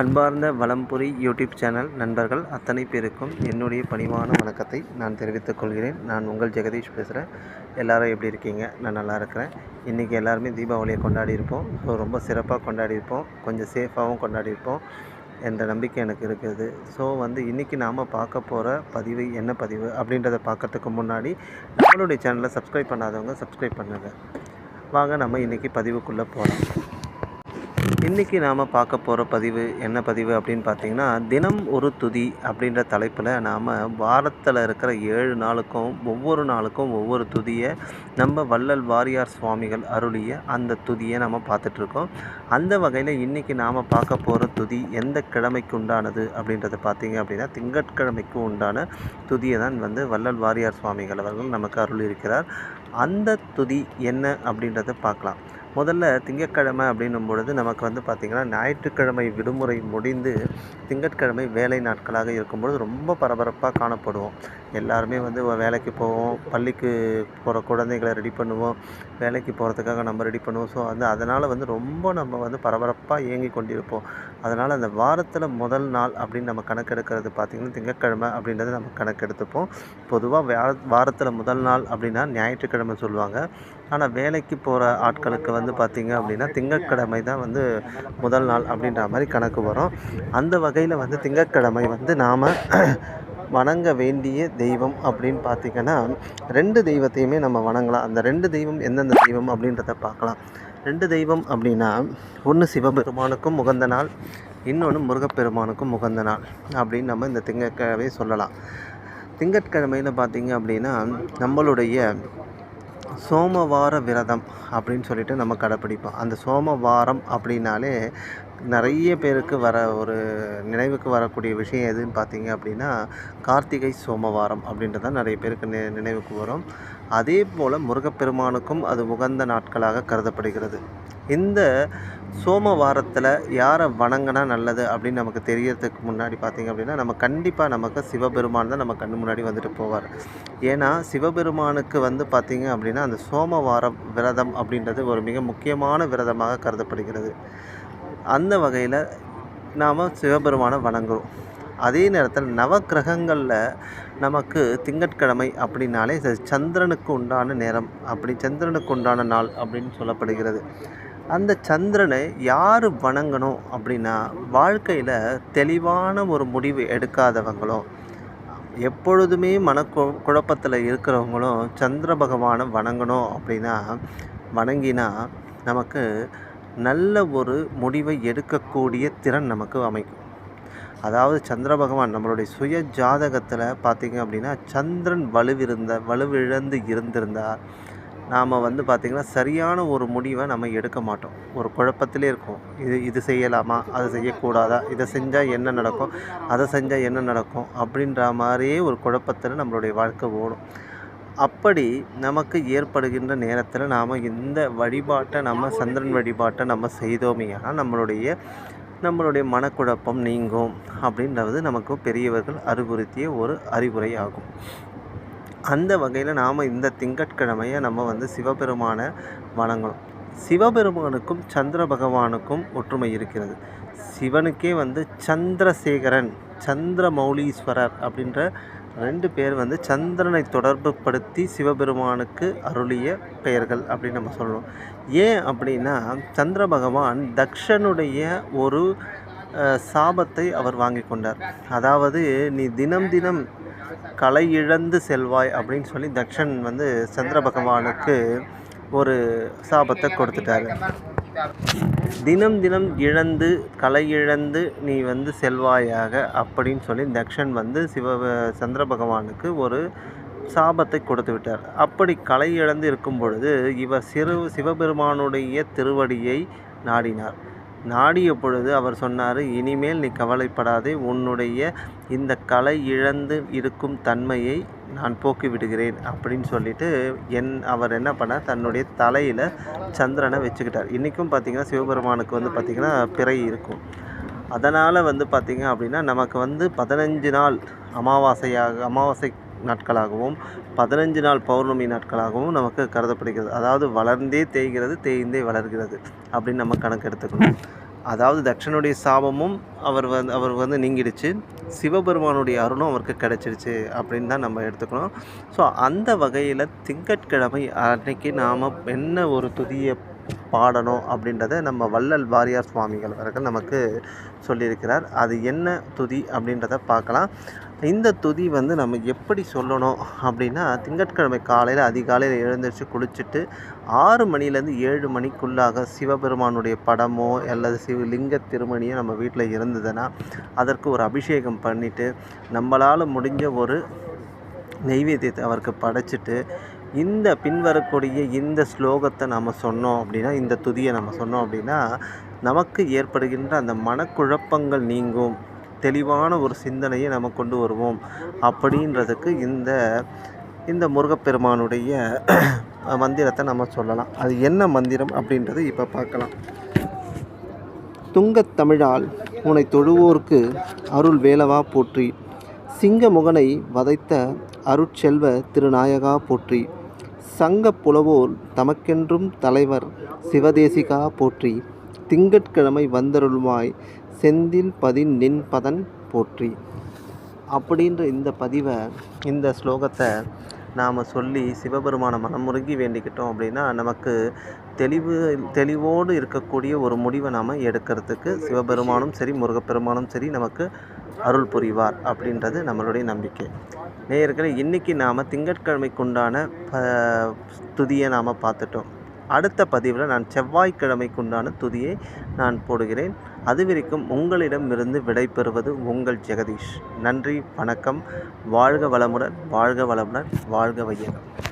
அன்பார்ந்த Valampuri YouTube channel நண்பர்கள் அத்தனை பேருக்கும் என்னுடைய பணிவான வணக்கத்தை நான் தெரிவித்துக் கொள்கிறேன். நான் உங்கள் ஜெகதீஷ் பேசுகிறேன் எல்லாரும் எப்படி இருக்கீங்க? நான் நல்லா இருக்கிறேன். இன்றைக்கி எல்லாருமே தீபாவளியை கொண்டாடி இருப்போம். ஸோ ரொம்ப சிறப்பாக கொண்டாடி இருப்போம். கொஞ்சம் சேஃபாகவும் கொண்டாடி இருப்போம் என்ற நம்பிக்கை எனக்கு இருக்குது. ஸோ வந்து இன்றைக்கி நாம் பார்க்க போகிற பதிவு என்ன பதிவு அப்படின்றத பார்க்கறதுக்கு முன்னாடி நம்மளுடைய சேனலை சப்ஸ்கிரைப் பண்ணாதவங்க சப்ஸ்கிரைப் பண்ணுங்கள் வாங்க நம்ம இன்றைக்கி பதிவுக்குள்ளே போகலாம் இன்றைக்கி நாம் பார்க்க போகிற பதிவு என்ன பதிவு அப்படின்னு பார்த்தீங்கன்னா தினம் ஒரு துதி அப்படின்ற தலைப்பில் நாம் வாரத்தில் இருக்கிற ஏழு நாளுக்கும் ஒவ்வொரு நாளுக்கும் ஒவ்வொரு துதியை நம்ம வள்ளல் வாரியார் சுவாமிகள் அருளிய அந்த துதியை நம்ம பார்த்துட்ருக்கோம் அந்த வகையில் இன்றைக்கி நாம் பார்க்க போகிற துதி எந்த கிழமைக்கு உண்டானது அப்படின்றத பார்த்தீங்க அப்படின்னா திங்கட்கிழமைக்கு உண்டான துதியை தான் வந்து வள்ளல் வாரியார் சுவாமிகள் அவர்கள் நமக்கு அருள் இருக்கிறார் அந்த துதி என்ன அப்படின்றத பார்க்கலாம். முதல்ல திங்கட்கிழமை அப்படின்னும் பொழுது நமக்கு வந்து பார்த்திங்கன்னா ஞாயிற்றுக்கிழமை விடுமுறை முடிந்து திங்கட்கிழமை வேலை நாட்களாக இருக்கும்பொழுது ரொம்ப பரபரப்பாக காணப்படுவோம். எல்லாருமே வந்து வேலைக்கு போவோம். பள்ளிக்கு போகிற குழந்தைகளை ரெடி பண்ணுவோம். வேலைக்கு போகிறதுக்காக நம்ம ரெடி பண்ணுவோம். ஸோ வந்து அதனால் வந்து ரொம்ப நம்ம வந்து பரபரப்பாக இயங்கி கொண்டிருப்போம். அதனால் அந்த வாரத்தில் முதல் நாள் அப்படின்னு நம்ம கணக்கெடுக்கிறது பார்த்திங்கன்னா திங்கக்கிழமை அப்படின்றத நம்ம கணக்கெடுத்துப்போம். பொதுவாக வார வாரத்தில் முதல் நாள் அப்படின்னா ஞாயிற்றுக்கிழமை சொல்லுவாங்க. ஆனால் வேலைக்கு போகிற ஆட்களுக்கு வந்து பார்த்திங்க அப்படின்னா திங்கட்கிழமை தான் வந்து முதல் நாள் அப்படின்ற மாதிரி கணக்கு வரும். அந்த வகையில் வந்து திங்கட்கிழமை வந்து நாம் வணங்க வேண்டிய தெய்வம் அப்படின்னு பார்த்திங்கன்னா ரெண்டு தெய்வத்தையுமே நம்ம வணங்கலாம். அந்த ரெண்டு தெய்வம் எந்தெந்த தெய்வம் அப்படின்றத பார்க்கலாம். ரெண்டு தெய்வம் அப்படின்னா ஒன்று சிவபெருமானுக்கும் உகந்த நாள் இன்னொன்று முருகப்பெருமானுக்கும் உகந்த நாள் அப்படின்னு நம்ம இந்த திங்கட்கிழமையே சொல்லலாம். திங்கட்கிழமையில் பார்த்திங்க அப்படின்னா நம்மளுடைய சோமவார விரதம் அப்படின்னு சொல்லிட்டு நம்ம கடைப்பிடிப்போம். அந்த சோமவாரம் அப்படின்னாலே நிறைய பேருக்கு வர ஒரு நினைவுக்கு வரக்கூடிய விஷயம் எதுன்னு பார்த்தீங்க அப்படின்னா கார்த்திகை சோமவாரம் அப்படின்றது தான் நிறைய பேருக்கு நி நினைவுக்கு வரும். அதே போல் முருகப்பெருமானுக்கும் அது உகந்த நாட்களாக கருதப்படுகிறது. இந்த சோமவாரத்தில் யாரை வணங்கினா நல்லது அப்படின்னு நமக்கு தெரியறதுக்கு முன்னாடி பார்த்திங்க அப்படின்னா நம்ம கண்டிப்பாக நமக்கு சிவபெருமான் தான் நம்ம கண்ணு முன்னாடி வந்துட்டு போவார். ஏன்னா சிவபெருமானுக்கு வந்து பார்த்திங்க அப்படின்னா அந்த சோமவாரம் விரதம் அப்படின்றது ஒரு மிக முக்கியமான விரதமாக கருதப்படுகிறது. அந்த வகையில் நாம் சிவபெருமானை வணங்குறோம். அதே நேரத்தில் நவக்கிரகங்களில் நமக்கு திங்கட்கிழமை அப்படின்னாலே சந்திரனுக்கு உண்டான நேரம். அப்படி சந்திரனுக்கு உண்டான நாள் அப்படின்னு சொல்லப்படுகிறது. அந்த சந்திரனை யார் வணங்கணும் அப்படின்னா வாழ்க்கையில் தெளிவான ஒரு முடிவு எடுக்காதவங்களும் எப்பொழுதுமே மன குழப்பத்தில் இருக்கிறவங்களும் சந்திர பகவானை வணங்கணும் அப்படின்னா வணங்கினா நமக்கு நல்ல ஒரு முடிவை எடுக்கக்கூடிய திறன் நமக்கு அமைக்கும். அதாவது சந்திர பகவான் நம்மளுடைய சுய ஜாதகத்தில் பார்த்திங்க அப்படின்னா சந்திரன் வலுவிருந்த வலுவிழந்து இருந்திருந்தால் நாம் வந்து பார்த்திங்கன்னா சரியான ஒரு முடிவை நம்ம எடுக்க மாட்டோம். ஒரு குழப்பத்திலே இருக்கும். இது இது செய்யலாமா? அதை செய்யக்கூடாதா? இதை செஞ்சால் என்ன நடக்கும்? அதை செஞ்சால் என்ன நடக்கும்? அப்படின்ற மாதிரியே ஒரு குழப்பத்தில் நம்மளுடைய வாழ்க்கை ஓடும். அப்படி நமக்கு ஏற்படுகின்ற நேரத்தில் நாம் இந்த வழிபாட்டை நம்ம சந்திரன் வழிபாட்டை நம்ம செய்தோமையானால் நம்மளுடைய நம்மளுடைய மனக்குழப்பம் நீங்கும் அப்படின்றது நமக்கு பெரியவர்கள் அறிவுறுத்திய ஒரு அறிவுரை ஆகும். அந்த வகையில் நாம் இந்த திங்கட்கிழமையை நம்ம வந்து சிவபெருமானை வணங்கணும். சிவபெருமானுக்கும் சந்திர பகவானுக்கும் ஒற்றுமை இருக்கிறது. சிவனுக்கே வந்து சந்திரசேகரன் சந்திர மௌலீஸ்வரர் அப்படின்ற ரெண்டு பேர் வந்து சந்திரனை தொடர்புபடுத்தி சிவபெருமானுக்கு அருளிய பெயர்கள் அப்படின்னு நம்ம சொல்லணும். ஏன் அப்படின்னா சந்திர பகவான் தக்ஷனுடைய ஒரு சாபத்தை அவர் வாங்கி கொண்டார். அதாவது நீ தினம் தினம் கலை இழந்து செல்வாய் அப்படின்னு சொல்லி தக்ஷன் வந்து சந்திர பகவானுக்கு ஒரு சாபத்தை கொடுத்துட்டாரு. தினம் தினம் இழந்து கலை இழந்து நீ வந்து செல்வாயாக அப்படின்னு சொல்லி தக்ஷன் வந்து சிவ சந்திர பகவானுக்கு ஒரு சாபத்தை கொடுத்து விட்டார். அப்படி கலை இழந்து இருக்கும் பொழுது இவர் சிறு சிவபெருமானுடைய திருவடியை நாடினார். நாடிய பொழுது அவர் சொன்னார் இனிமேல் நீ கவலைப்படாதே உன்னுடைய இந்த கலை இழந்து இருக்கும் தன்மையை நான் போக்கி விடுகிறேன். அப்படின்னு சொல்லிட்டு என் அவர் என்ன பண்ணார் தன்னுடைய தலையில் சந்திரனை வச்சுக்கிட்டார். இன்றைக்கும் பார்த்தீங்கன்னா சிவபெருமானுக்கு வந்து பார்த்திங்கன்னா பிறை இருக்கும். அதனால் வந்து பார்த்திங்க அப்படின்னா நமக்கு வந்து பதினஞ்சு நாள் அமாவாசையாக அமாவாசை நாட்களாகவும் பதினஞ்சு நாள் பௌர்ணமி நாட்களாகவும் நமக்கு கருதப்படுகிறது. அதாவது வளர்ந்தே தேய்கிறது தேய்ந்தே வளர்கிறது அப்படின்னு நம்ம கணக்கு எடுத்துக்கணும். அதாவது தக்ஷனுடைய சாபமும் அவர் வந்து அவர் வந்து நீங்கிடுச்சு. சிவபெருமானுடைய அருளும் அவருக்கு கிடச்சிருச்சு அப்படின்னு தான் நம்ம எடுத்துக்கணும். ஸோ அந்த வகையில் திங்கட்கிழமை அன்னைக்கு நாம் என்ன ஒரு துதியை பாடணும் அப்படின்றத நம்ம வள்ளல் வாரியார் சுவாமிகள் அவர்கள் நமக்கு சொல்லியிருக்கிறார். அது என்ன துதி அப்படின்றத பார்க்கலாம். இந்த துதி வந்து நம்ம எப்படி சொல்லணும் அப்படின்னா திங்கட்கிழமை காலையில் அதிகாலையில் எழுந்திரிச்சு குளிச்சுட்டு ஆறு மணிலேருந்து ஏழு மணிக்குள்ளாக சிவபெருமானுடைய படமோ அல்லது சிவலிங்க திருமணியோ நம்ம வீட்டில் இருந்ததுன்னா அதற்கு ஒரு அபிஷேகம் பண்ணிவிட்டு நம்மளால் முடிஞ்ச ஒரு நெய்வேத்தியத்தை அவருக்கு படைச்சிட்டு இந்த பின்வரக்கூடிய இந்த ஸ்லோகத்தை நம்ம சொன்னோம் அப்படின்னா இந்த துதியை நம்ம சொன்னோம் அப்படின்னா நமக்கு ஏற்படுகின்ற அந்த மனக்குழப்பங்கள் நீங்கும். தெளிவான ஒரு சிந்தனையை நம்ம கொண்டு வருவோம். அப்படின்றதுக்கு இந்த இந்த முருகப்பெருமானுடைய மந்திரத்தை நம்ம சொல்லலாம். அது என்ன மந்திரம் அப்படின்றது இப்போ பார்க்கலாம். துங்கத் தமிழால் உனை தொழுவோர்க்கு அருள் வேலவா போற்றி. சிங்க முகனை வதைத்த அருட்செல்வ திருநாயகா போற்றி. சங்க புலவோர் தமக்கென்றும் தலைவர் சிவதேசிகா போற்றி. திங்கட்கிழமை வந்தருள்வாய். செந்தில் பதின் நின் பதன் போற்றி. அப்படின்ற இந்த பதிவை இந்த ஸ்லோகத்தை நாம் சொல்லி சிவபெருமானை மனமுருகி வேண்டிக்கிட்டோம் அப்படின்னா நமக்கு தெளிவு தெளிவோடு இருக்கக்கூடிய ஒரு முடிவை நாம் எடுக்கிறதுக்கு சிவபெருமானும் சரி முருகப்பெருமானும் சரி நமக்கு அருள் புரிவார் அப்படின்றது நம்மளுடைய நம்பிக்கை. நேயர்களை இன்றைக்கி நாம் திங்கட்கிழமைக்குண்டான ப துதியை நாம் பார்த்துட்டோம். அடுத்த பதிவில் நான் செவ்வாய்க்கிழமைக்குண்டான துதியை நான் போடுகிறேன். அது வரைக்கும் உங்களிடமிருந்து விடைபெறுவது உங்கள் ஜெகதீஷ். நன்றி வணக்கம். வாழ்க வளமுடன் வாழ்க வளமுடன் வாழ்க வையகம்.